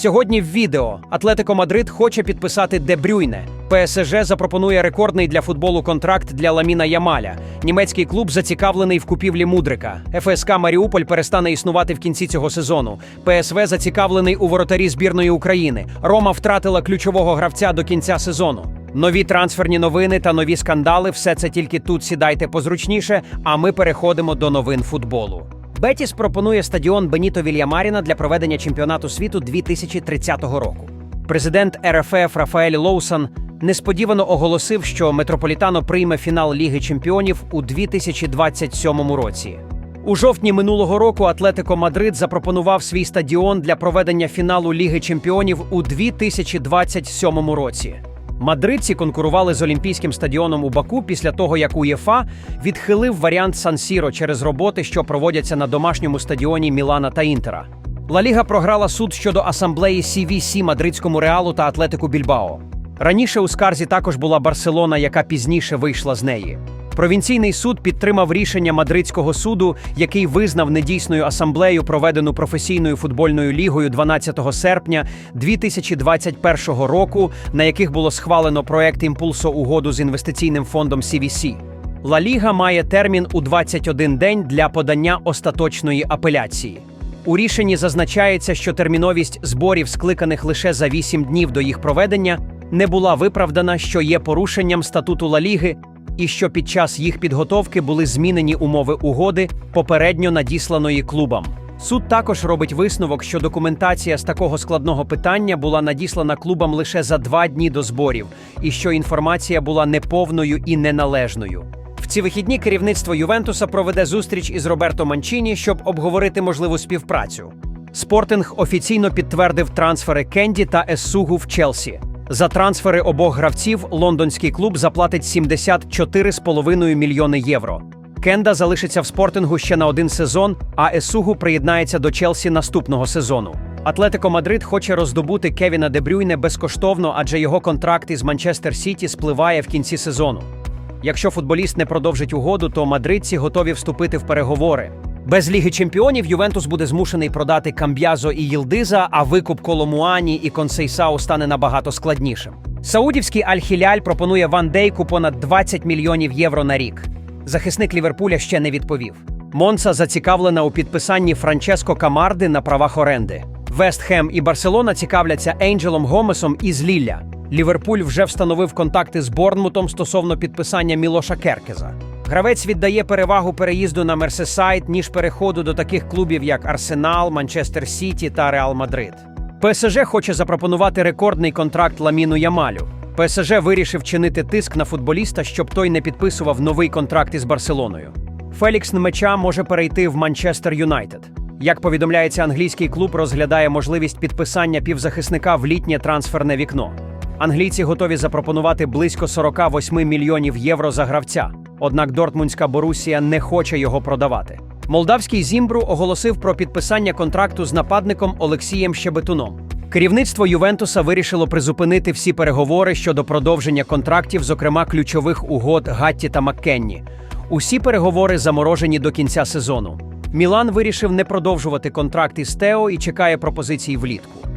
Сьогодні в відео Атлетико Мадрид хоче підписати Де Брюйне. ПСЖ запропонує рекордний для футболу контракт для Ламіна Ямаля. Німецький клуб зацікавлений в купівлі Мудрика. ФСК Маріуполь перестане існувати в кінці цього сезону. ПСВ зацікавлений у воротарі збірної України. Рома втратила ключового гравця до кінця сезону. Нові трансферні новини та нові скандали. Все це тільки тут сідайте позручніше. А ми переходимо до новин футболу. Бетіс пропонує стадіон Беніто Вільямаріна для проведення чемпіонату світу 2030 року. Президент РФФ Рафаель Лоусан несподівано оголосив, що Метрополітано прийме фінал Ліги Чемпіонів у 2027 році. У жовтні минулого року Атлетико Мадрид запропонував свій стадіон для проведення фіналу Ліги Чемпіонів у 2027 році. Мадридці конкурували з Олімпійським стадіоном у Баку після того, як УЄФА відхилив варіант Сан-Сіро через роботи, що проводяться на домашньому стадіоні Мілана та Інтера. Ла Ліга програла суд щодо асамблеї CVC мадридському реалу та Атлетику Більбао. Раніше у скарзі також була Барселона, яка пізніше вийшла з неї. Провінційний суд підтримав рішення мадридського суду, який визнав недійсною асамблею, проведену професійною футбольною лігою 12 серпня 2021 року, на яких було схвалено проект імпульсо угоду з інвестиційним фондом CVC. Ла Ліга має термін у 21 день для подання остаточної апеляції. У рішенні зазначається, що терміновість зборів, скликаних лише за 8 днів до їх проведення, не була виправдана, що є порушенням статуту Ла Ліги, і що під час їх підготовки були змінені умови угоди, попередньо надісланої клубам. Суд також робить висновок, що документація з такого складного питання була надіслана клубам лише за два дні до зборів, і що інформація була неповною і неналежною. В ці вихідні керівництво Ювентуса проведе зустріч із Роберто Манчіні, щоб обговорити можливу співпрацю. Спортинг офіційно підтвердив трансфери Кенді та Ессугу в Челсі. За трансфери обох гравців лондонський клуб заплатить 74,5 мільйони євро. Кенда залишиться в спортингу ще на один сезон, а Есугу приєднається до Челсі наступного сезону. Атлетико Мадрид хоче роздобути Кевіна Дебрюйне безкоштовно, адже його контракт із Манчестер Сіті спливає в кінці сезону. Якщо футболіст не продовжить угоду, то мадридці готові вступити в переговори. Без Ліги Чемпіонів Ювентус буде змушений продати Камб'язо і Їлдиза, а викуп Коломуані і Консейсау стане набагато складнішим. Саудівський Аль-Хіляль пропонує Ван Дейку понад 20 мільйонів євро на рік. Захисник Ліверпуля ще не відповів. Монса зацікавлена у підписанні Франческо Камарди на правах оренди. Вест Хем і Барселона цікавляться Ейнджелом Гомесом із Лілля. Ліверпуль вже встановив контакти з Борнмутом стосовно підписання Мілоша Керкеза. Гравець віддає перевагу переїзду на Мерсесайд, ніж переходу до таких клубів, як Арсенал, Манчестер Сіті та Реал Мадрид. ПСЖ хоче запропонувати рекордний контракт Ламіну Ямалю. ПСЖ вирішив чинити тиск на футболіста, щоб той не підписував новий контракт із Барселоною. Фелікс Нмеча може перейти в Манчестер Юнайтед. Як повідомляється, англійський клуб розглядає можливість підписання півзахисника в літнє трансферне вікно. Англійці готові запропонувати близько 48 мільйонів євро за гравця. Однак Дортмундська Борусія не хоче його продавати. Молдавський Зімбру оголосив про підписання контракту з нападником Олексієм Щебетуном. Керівництво Ювентуса вирішило призупинити всі переговори щодо продовження контрактів, зокрема ключових угод Гатті та Маккенні. Усі переговори заморожені до кінця сезону. Мілан вирішив не продовжувати контракт із Тео і чекає пропозицій влітку.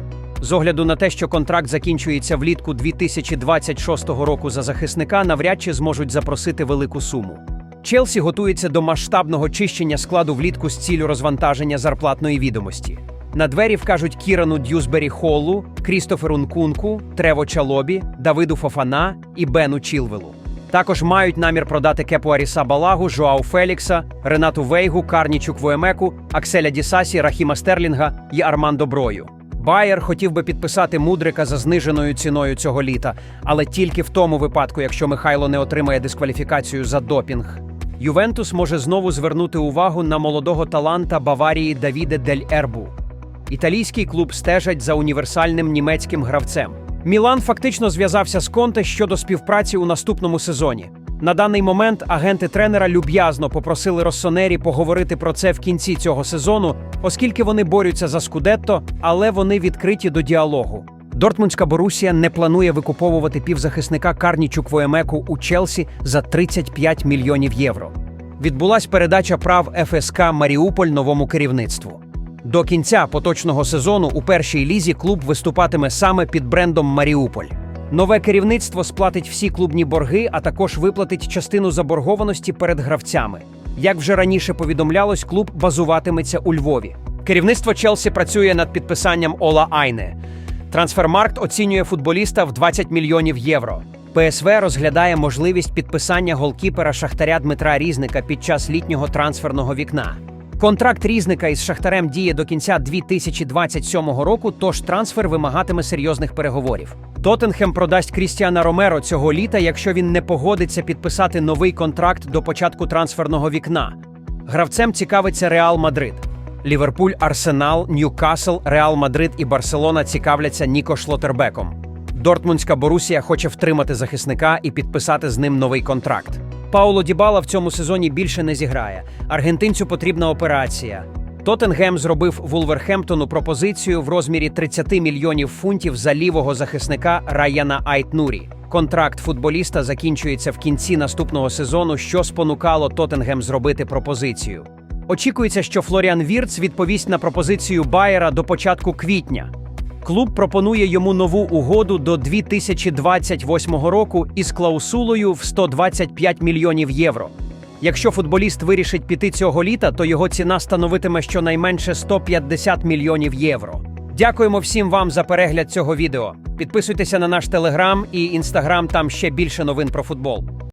З огляду на те, що контракт закінчується влітку 2026 року за захисника, навряд чи зможуть запросити велику суму. Челсі готується до масштабного чищення складу влітку з цілю розвантаження зарплатної відомості. На двері вкажуть Кірану Д'юзбері Холлу, Крістоферу Нкунку, Трево Чалобі, Давиду Фофана і Бену Чілвелу. Також мають намір продати Кепу Аріса Балагу, Жоау Фелікса, Ренату Вейгу, Карні Чуквуемеку, Акселя Дісасі, Рахіма Стерлінга і Армандо Брою. Байер хотів би підписати мудрика за зниженою ціною цього літа, але тільки в тому випадку, якщо Михайло не отримає дискваліфікацію за допінг. Ювентус може знову звернути увагу на молодого таланта Баварії Давіде Дель Ербу. Італійський клуб стежать за універсальним німецьким гравцем. Мілан фактично зв'язався з Конте щодо співпраці у наступному сезоні. На даний момент агенти тренера люб'язно попросили Россонері поговорити про це в кінці цього сезону, оскільки вони борються за Скудетто, але вони відкриті до діалогу. Дортмундська Борусія не планує викуповувати півзахисника Карні Чуквоємеку у Челсі за 35 мільйонів євро. Відбулась передача прав ФСК Маріуполь новому керівництву. До кінця поточного сезону у першій лізі клуб виступатиме саме під брендом Маріуполь. Нове керівництво сплатить всі клубні борги, а також виплатить частину заборгованості перед гравцями. Як вже раніше повідомлялось, клуб базуватиметься у Львові. Керівництво Челсі працює над підписанням Ола Айне. Трансфермаркт оцінює футболіста в 20 мільйонів євро. ПСВ розглядає можливість підписання голкіпера Шахтаря Дмитра Різника під час літнього трансферного вікна. Контракт Різника із Шахтарем діє до кінця 2027 року, тож трансфер вимагатиме серйозних переговорів. Тоттенхем продасть Крістіана Ромеро цього літа, якщо він не погодиться підписати новий контракт до початку трансферного вікна. Гравцем цікавиться Реал Мадрид. Ліверпуль, Арсенал, Ньюкасл, Реал Мадрид і Барселона цікавляться Ніко Шлотербеком. Дортмундська Борусія хоче втримати захисника і підписати з ним новий контракт. Пауло Дібала в цьому сезоні більше не зіграє. Аргентинцю потрібна операція. Тоттенгем зробив Вулверхемптону пропозицію в розмірі 30 мільйонів фунтів за лівого захисника Раяна Айтнурі. Контракт футболіста закінчується в кінці наступного сезону, що спонукало Тоттенгем зробити пропозицію. Очікується, що Флоріан Вірц відповість на пропозицію Байера до початку квітня. Клуб пропонує йому нову угоду до 2028 року із клаусулою в 125 мільйонів євро. Якщо футболіст вирішить піти цього літа, то його ціна становитиме щонайменше 150 мільйонів євро. Дякуємо всім вам за перегляд цього відео. Підписуйтеся на наш телеграм і інстаграм, там ще більше новин про футбол.